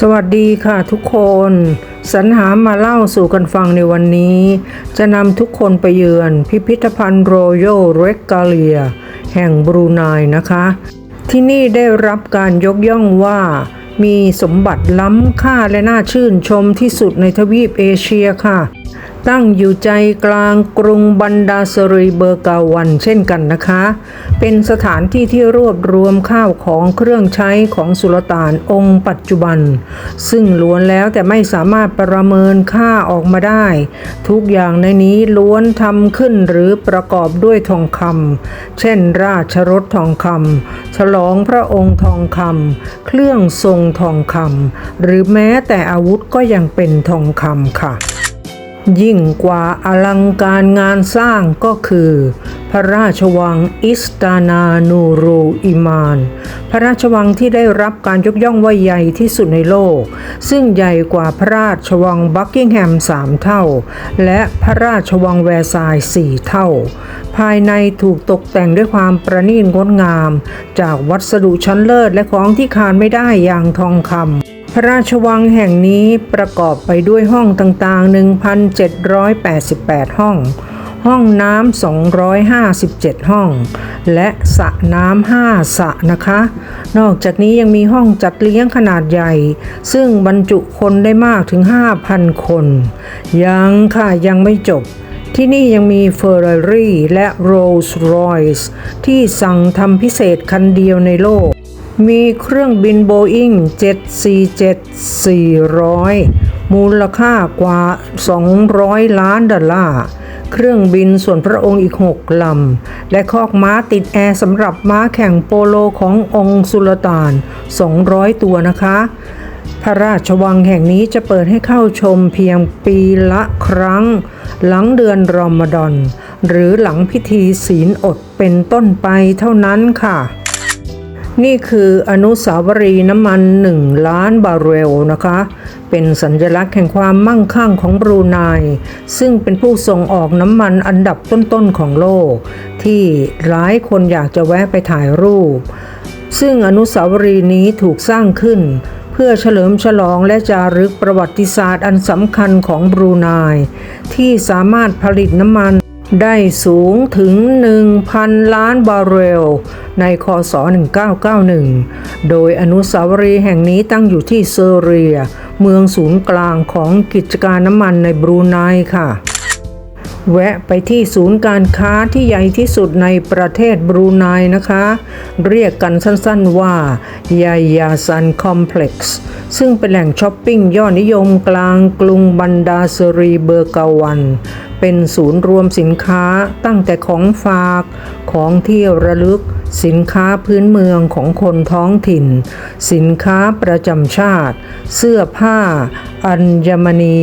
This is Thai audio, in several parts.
สวัสดีค่ะทุกคน สรรหามาเล่าสู่กันฟังในวันนี้ จะนำทุกคนไปเยือนพิพิธภัณฑ์โรโยเรกกาเลียแห่งบรูไนนะคะ ที่นี่ได้รับการยกย่องว่ามีสมบัติล้ำค่าและน่าชื่นชมที่สุดในทวีปเอเชียค่ะ ตั้งอยู่ใจกลางกรุงบันดาสรีเบอร์กาวันเช่นกันนะคะ เป็นสถานที่ที่รวบรวมข้าวของเครื่องใช้ของสุลต่านองค์ปัจจุบัน ซึ่งล้วนแล้วแต่ไม่สามารถประเมินค่าออกมาได้ ทุกอย่างในนี้ล้วนทำขึ้นหรือประกอบด้วยทองคำเช่น ราชรถทองคำฉลองพระองค์ทองคำเครื่องทรงทองคำหรือแม้แต่อาวุธก็ยังเป็นทองคำค่ะ ยิ่งกว่าอลังการงานสร้างก็คือ พระราชวังอิสตานานูรูอิมาน พระราชวังที่ได้รับการยกย่องว่าใหญ่ที่สุดในโลก ซึ่งใหญ่กว่าพระราชวังบักกิงแฮมสามเท่า และพระราชวังแวร์ซายน์สี่เท่า ภายในถูกตกแต่งด้วยความประณีตงดงาม จากวัสดุชั้นเลิศและของที่ขาดไม่ได้อย่างทองคำ ระราชวังแห่งนี้ประกอบไปด้วยห้องต่างๆ 1,788 ห้อง ห้องน้ำ 257 ห้อง และสระน้ำ5สระนะคะ นอกจากนี้ยังมีห้องจัดเลี้ยงขนาดใหญ่ ซึ่งบรรจุคนได้มากถึง 5,000 คน ยังค่ะยังไม่จบที่นี่ยังมีเฟอร์รารี่และโรลส์รอยส์ที่สั่งทำพิเศษคันเดียวในโลก มีเครื่องบินโบอิง747-400 มูลค่ากว่า 200 ล้านดอลลาร์ เครื่องบินส่วนพระองค์อีก 6 ลำ และคอกม้าติดแอร์สำหรับม้าแข่งโปโลขององค์สุลต่าน 200 ตัวนะคะ พระราชวังแห่งนี้จะเปิดให้เข้าชมเพียงปีละครั้ง หลังเดือนรอมฎอน หรือหลังพิธีศีลอดเป็นต้นไปเท่านั้นค่ะ นี่คืออนุสาวรีย์น้ำมัน 1 ล้านบาร์เรลนะคะ เป็นสัญลักษณ์แห่งความมั่งคั่งของบรูไน ซึ่งเป็นผู้ส่งออกน้ำมันอันดับต้นๆของโลก ที่หลายคนอยากจะแวะไปถ่ายรูป ซึ่งอนุสาวรีย์นี้ถูกสร้างขึ้นเพื่อเฉลิมฉลองและจารึกประวัติศาสตร์อันสำคัญของบรูไนที่สามารถผลิตน้ำมัน ได้สูงถึง 1,000 ล้านบาร์เรล ในคศ 1991 โดยอนุสาวรีย์แห่งนี้ตั้งอยู่ที่เซอร์เรีย เมืองศูนย์กลางของกิจการน้ำมันในบรูไนค่ะ แวะไปที่ศูนย์การค้าที่ใหญ่ที่สุดในประเทศบรูไนนะคะ เรียกกันสั้นๆว่ายายาซันคอมเพล็กซ์ ซึ่งเป็นแหล่งช้อปปิ้งยอดนิยมกลางกรุงบันดาสรีเบอร์กาวัน เป็นศูนย์รวมสินค้าตั้งแต่ของฝากของที่ระลึก สินค้าพื้นเมืองของคนท้องถิ่น สินค้าประจำชาติ เสื้อผ้า อัญมณี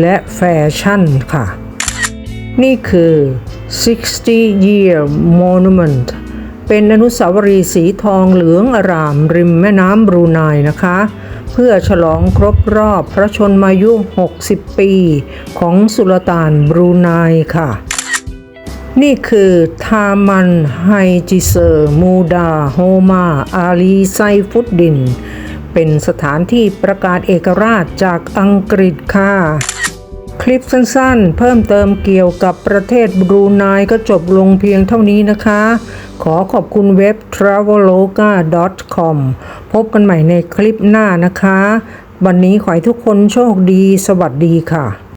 และแฟชั่นค่ะ นี่คือ 60 Year Monument เป็นอนุสาวรีย์สีทองเหลืองอารามริมแม่น้ำบรูไนนะคะ พื่อฉลองครบรอบพระชนมายุ 60 ปี ของสุลต่านบรูไนค่ะ นี่คือทามันไฮจิเซอร์มูดาโฮมาอาลีไซฟุดดิน เป็นสถานที่ประกาศเอกราชจากอังกฤษค่ะ คลิปสั้นๆ เพิ่มเติมเกี่ยวกับประเทศบรูไนก็จบลงเพียงเท่านี้นะคะ ขอขอบคุณเว็บ traveloka.com พบกันใหม่ในคลิปหน้านะคะ วันนี้ขอให้ทุกคนโชคดี สวัสดีค่ะ